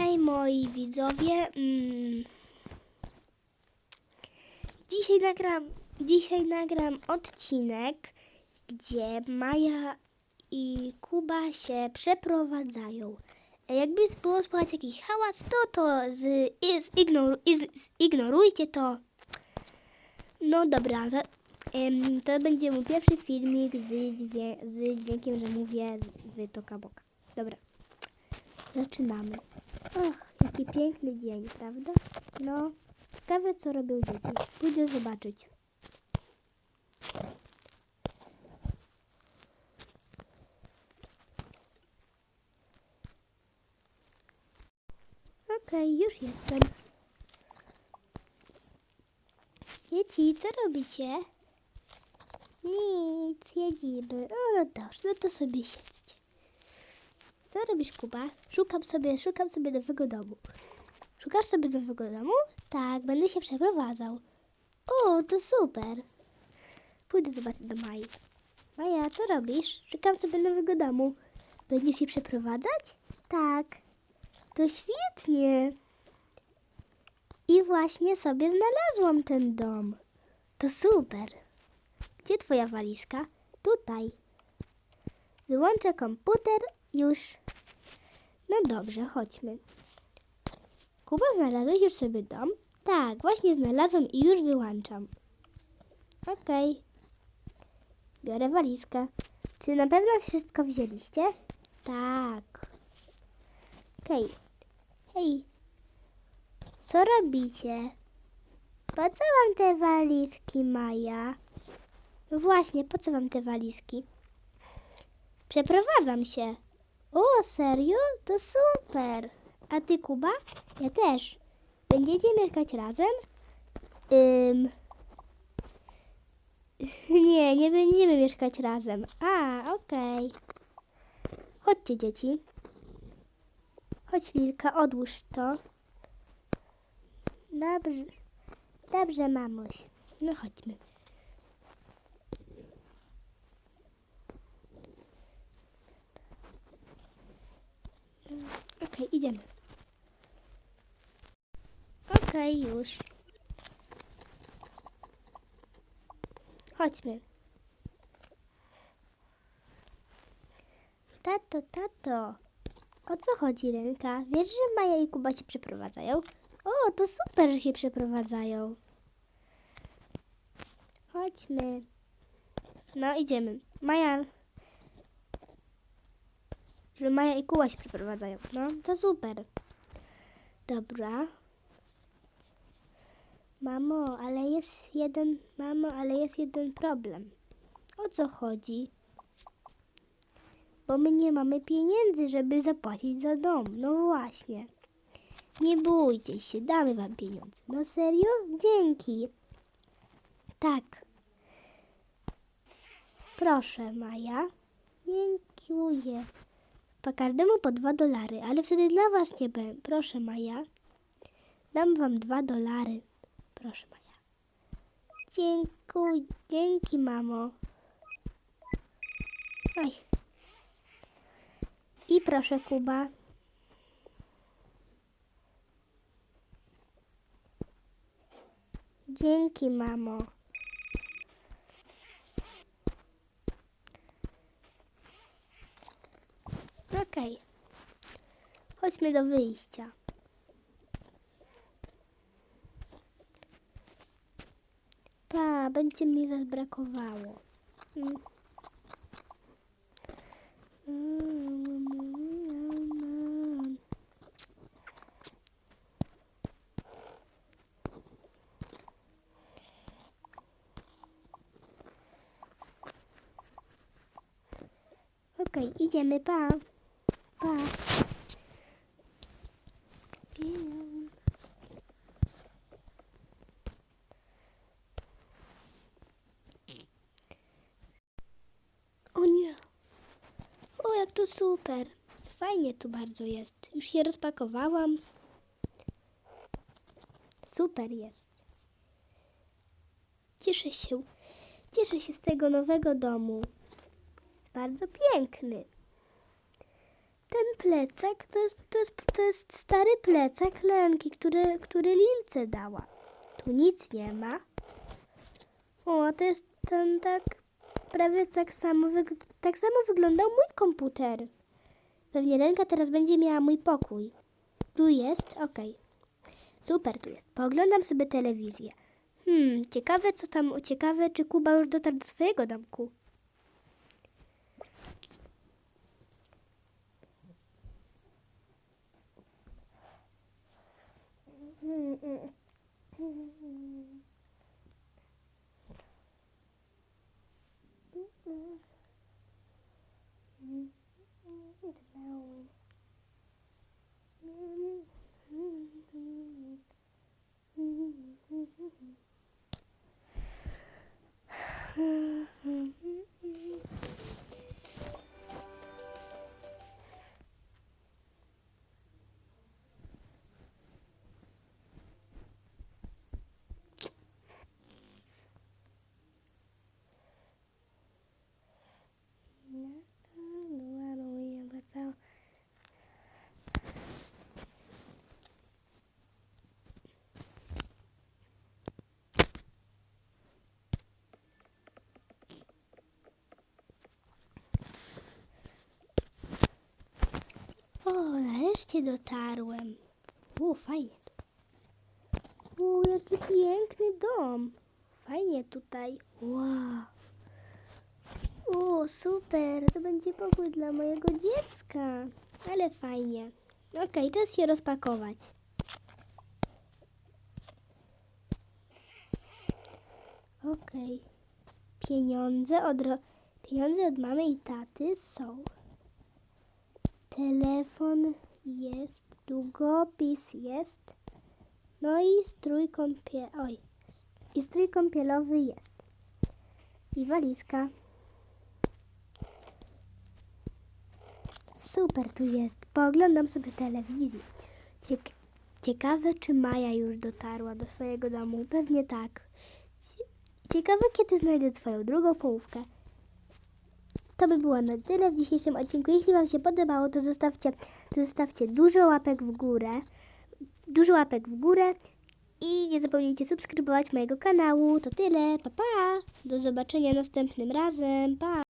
Hej moi widzowie. Mm. Dzisiaj nagram, dzisiaj nagram odcinek, gdzie Maja i Kuba się przeprowadzają. Jakby było słychać jakiś hałas, to to z, i- zignoru, i- z- zignorujcie to. No dobra, to będzie mój pierwszy filmik z, z dźwiękiem, że mówię z wytoka boka. Dobra. Zaczynamy. Och, jaki piękny dzień, prawda? No, ciekawe co robią dzieci. Pójdę zobaczyć. Okej, już jestem. Dzieci, co robicie? Nic, jedzimy. O, no dobrze, no to sobie siedźcie. Co robisz, Kuba? Szukam sobie, szukam sobie nowego domu. Szukasz sobie nowego domu? Tak, będę się przeprowadzał. O, to super. Pójdę zobaczyć do Mai. Maja, co robisz? Szukam sobie nowego domu. Będziesz się przeprowadzać? Tak. To świetnie. I właśnie sobie znalazłam ten dom. To super. Gdzie twoja walizka? Tutaj. Wyłączę komputer. Już. No dobrze, chodźmy. Kuba, znalazłeś już sobie dom? Tak, właśnie znalazłam i już wyłączam. Okej. Biorę walizkę. Czy na pewno wszystko wzięliście? Tak. Okej. Hej. Co robicie? Po co wam te walizki, Maja? No właśnie, po co wam te walizki? Przeprowadzam się. O, serio? To super. A ty, Kuba? Ja też. Będziecie mieszkać razem? Ym... Nie, nie będziemy mieszkać razem. A, okej. Chodźcie, dzieci. Chodź, Lilka, odłóż to. Dobrze. Dobrze, mamuś. No chodźmy. Okej, idziemy. Okej, już. Chodźmy. Tato, tato. O co chodzi, Lenka? Wiesz, że Maja i Kuba się przeprowadzają? O, to super, że się przeprowadzają. Chodźmy. No, idziemy. Maja. Że Maja i Kuba się przeprowadzają. No, to super. Dobra. Mamo, ale jest jeden, mamo, ale jest jeden problem. O co chodzi? Bo my nie mamy pieniędzy, żeby zapłacić za dom. No właśnie. Nie bójcie się, damy wam pieniądze. No serio? Dzięki. Tak. Proszę, Maja. Dziękuję. Po każdemu po dwa dolary, ale wtedy dla was nie będę. Proszę, Maja. Dam wam dwa dolary. Proszę, Maja. Dziękuję. Dzięki, mamo. Oj. I proszę, Kuba. Dzięki, mamo. Okej. Chodźmy do wyjścia. Pa, będzie mi was brakowało. Okej, idziemy, pa. Pa. O nie. O, jak to super. Fajnie tu bardzo jest. Już się rozpakowałam. Super jest. Cieszę się. Cieszę się z tego nowego domu. Jest bardzo piękny. ten plecak to jest, to jest, to jest stary plecak Lenki, który, który Lilce dała. Tu nic nie ma. O, to jest ten tak prawie tak samo, tak samo wyglądał mój komputer. Pewnie Lenka teraz będzie miała mój pokój. Tu jest? Okej. Super tu jest. Pooglądam sobie telewizję. Hmm, ciekawe co tam, ciekawe czy Kuba już dotarł do swojego domku. Nareszcie dotarłem. U, fajnie tu. U, jaki piękny dom. Fajnie tutaj. Wow. O, super. To będzie pokój dla mojego dziecka. Ale fajnie. Okej, czas się rozpakować. Okej. Pieniądze od, pieniądze od mamy i taty są. Telefon jest, długopis jest, no i strój kąpie... Oj, i strój kąpielowy jest. I walizka. Super tu jest. Pooglądam sobie telewizję. Ciek- ciekawe, czy Maja już dotarła do swojego domu. Pewnie tak. Cie- Ciekawe, kiedy znajdę swoją drugą połówkę. To by było na tyle w dzisiejszym odcinku. Jeśli Wam się podobało, to zostawcie, to zostawcie dużo łapek w górę. Dużo łapek w górę. I nie zapomnijcie subskrybować mojego kanału. To tyle. Pa, pa. Do zobaczenia następnym razem. Pa.